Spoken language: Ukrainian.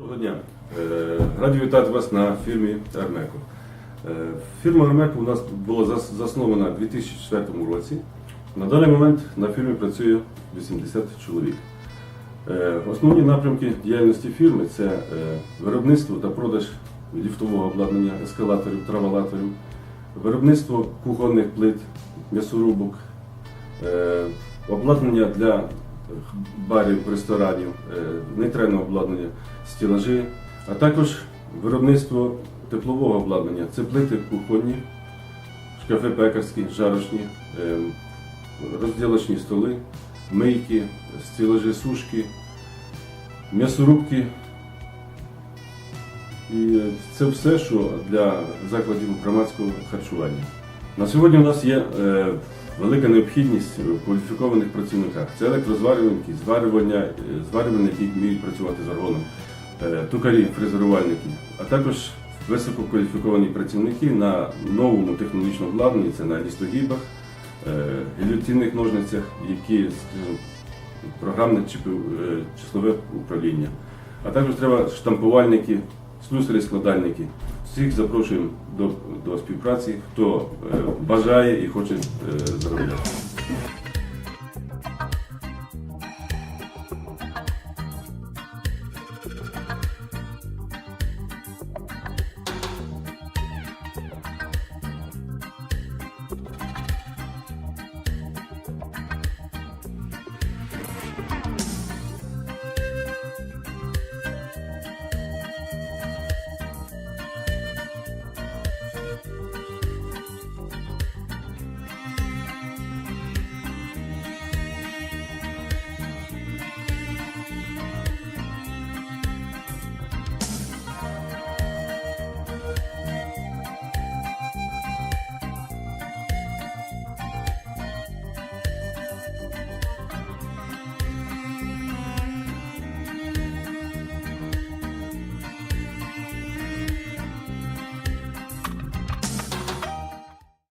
Доброго дня. Е, Раді вітати вас на фірмі Армеко. Е, Фірма Армеко у нас була заснована у 2004 році. На даний момент на фірмі працює 80 чоловік. Е, Основні напрямки діяльності фірми це виробництво та продаж ліфтового обладнання, ескалаторів, траволаторів, виробництво кухонних плит, м'ясорубок, обладнання для барів, ресторанів, е, нейтральне обладнання, стілажі, а також виробництво теплового обладнання. Це плити кухонні, шкафи пекарські, жарочні, е, розділочні столи, мийки, стілажі сушки, м'ясорубки. І це все, що для закладів громадського харчування. На сьогодні у нас є е, велика необхідність в кваліфікованих працівниках. Це електрозварювальники, е, зварювальники, які вміють працювати з аргоном, е, токарі, фрезерувальники, а також висококваліфіковані працівники на новому технологічному обладнанні, це на лістогібах, е, гільотинних ножницях, які програмне чи числове управління. А також треба штампувальники, слюсарі, складальники. Всіх запрошуємо до, до співпраці, хто е, бажає і хоче е, заробляти.